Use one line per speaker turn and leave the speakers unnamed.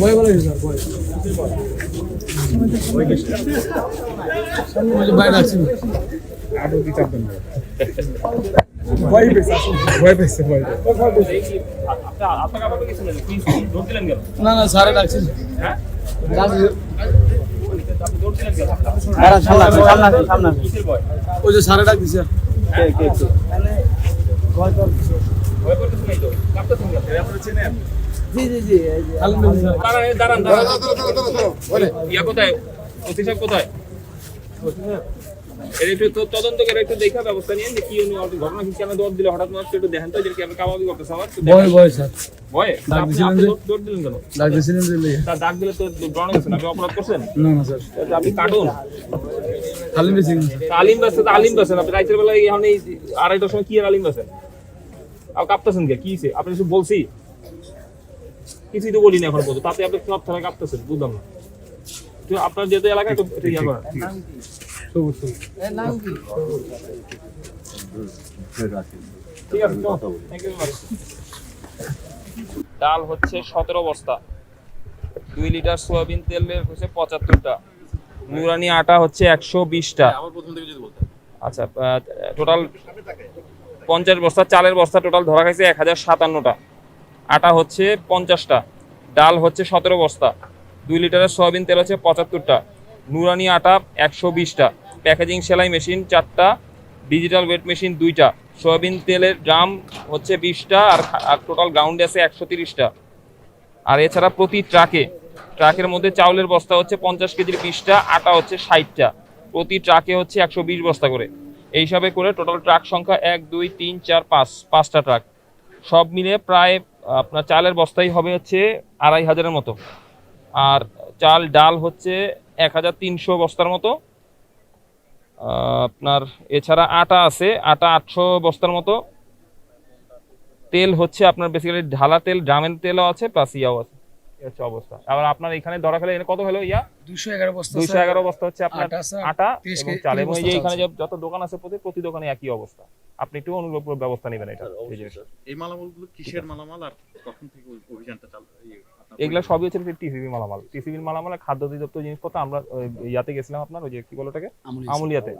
ভয় বলে স্যার ভয় বাইরে আছি
আরও ভয় পেয়েছে ভয় পেয়েছে ভয়
কি
না না স্যারে ডাকছি।
হ্যাঁ?
ওই যে স্যারে ডাক দিছে।
ভয় করতেছেন এই তো? কাঁপতেছেন কেন আপনারা? চেনেন?
খালি
দাঁড়ান দাঁড়ান দাঁড়ান। কোথায়? কোথায়? এর একটু তদন্ত করে একটু দেখা ব্যবস্থা নিয়ে যে কি উনি ঘটনা কি কেন দৌড় দিলে? হঠাৎ মাত্র একটু দেখেন তো যে কি আপনি কামাবি করতেছে আমার
ভয় ভয় স্যার।
ভয়ে? আপনি
দিছিলেন
আপনি
যে?
দৌড়- দৌড় দিলেন কেন?
ডাক দিছিলেন যে লিগে।
ডাক দিলে তো ড্রনে গেছেন আপনি অপরাধ করছেন?
না না স্যার।
আপনি কাটুন।
খালি বেশি
আলিম বাসে তো আলিম আপনি রাইতের বেলায় এখন এই আড়াইটার সময় কি আর আলিম বাসেন আর কাঁপতেছেন কে? কি আপনি বলছি। কিছুই তো বলি না এখন পর্যন্ত। তাতে আপনি সব কাঁপতেছেন বুঝলাম না। আপনার যেহেতু এলাকায় ঠিক আছে থ্যাংক ইউ ডাল হচ্ছে সতেরো বস্তা। দুই লিটার সোয়াবিন তেলের হচ্ছে পঁচাত্তরটা। নুরানি আটা হচ্ছে একশো বিশটা। আচ্ছা টোটাল পঞ্চাশ বস্তা চালের বস্তা টোটাল ধরা খাইছে এক হাজার সাতান্নটা। আটা হচ্ছে পঞ্চাশটা। ডাল হচ্ছে সতেরো বস্তা। দুই লিটারের সয়াবিন তেল হচ্ছে পঁচাত্তরটা। নুরানি আটা একশো বিশটা। প্যাকেজিং সেলাই মেশিন চারটা, ডিজিটাল ওয়েট মেশিন দুইটা, সয়াবিন তেলের ড্রাম হচ্ছে বিশটা আর আর টোটাল গ্রাউন্ডে আছে একশো তিরিশটা। আর এছাড়া প্রতি ট্রাকে, ট্রাকের মধ্যে চাউলের বস্তা হচ্ছে পঞ্চাশ কেজির বিশটা, আটা হচ্ছে ষাটটা। প্রতি ট্রাকে হচ্ছে একশো বিশ বস্তা করে। এই হিসাবে করে টোটাল ট্রাক সংখ্যা এক, দুই, তিন, চার, পাঁচ, পাঁচটা ট্রাক। সব মিলে প্রায়, আপনার চালের বস্তাই হবে হচ্ছে আড়াই হাজারের মতো। আর চাল ডাল হচ্ছে এক হাজার তিনশো বস্তার মতো। আপনার এছাড়া আটা আছে, আটা আটশো বস্তার মতো। তেল হচ্ছে আপনার বেসিক্যালি ঢালা তেল, ড্রামের তেলও আছে প্লাস ইয়াও আছে। হচ্ছে অবস্থা। আবার আপনার এখানে ধরা খেলে এখানে কত হলো ইয়া?
দুশো এগারো বস্তা স্যার।
এগারো বস্তা হচ্ছে আপনার
আটা, স্যার,
আটা
30
এবং চাল। এবং যে এখানে যত দোকান আছে প্রতি প্রতি দোকানে একই অবস্থা। আপনি একটু অনুগ্রহ করে ব্যবস্থা নেবেন এটা। এই জিনিসটা।
এই মালামালগুলো কিসের মালামাল আর কখন থেকে অভিযানটা চালু
এগুলা সবই হচ্ছে টিসিবি মালামাল। টিসিবির মালামাল খাদ্য অধিদপ্তর জিনিসপত্র আমরা ইয়াতে গেছিলাম আপনার ওই যে কি বলে ওটাকে? আমুলিয়াতে।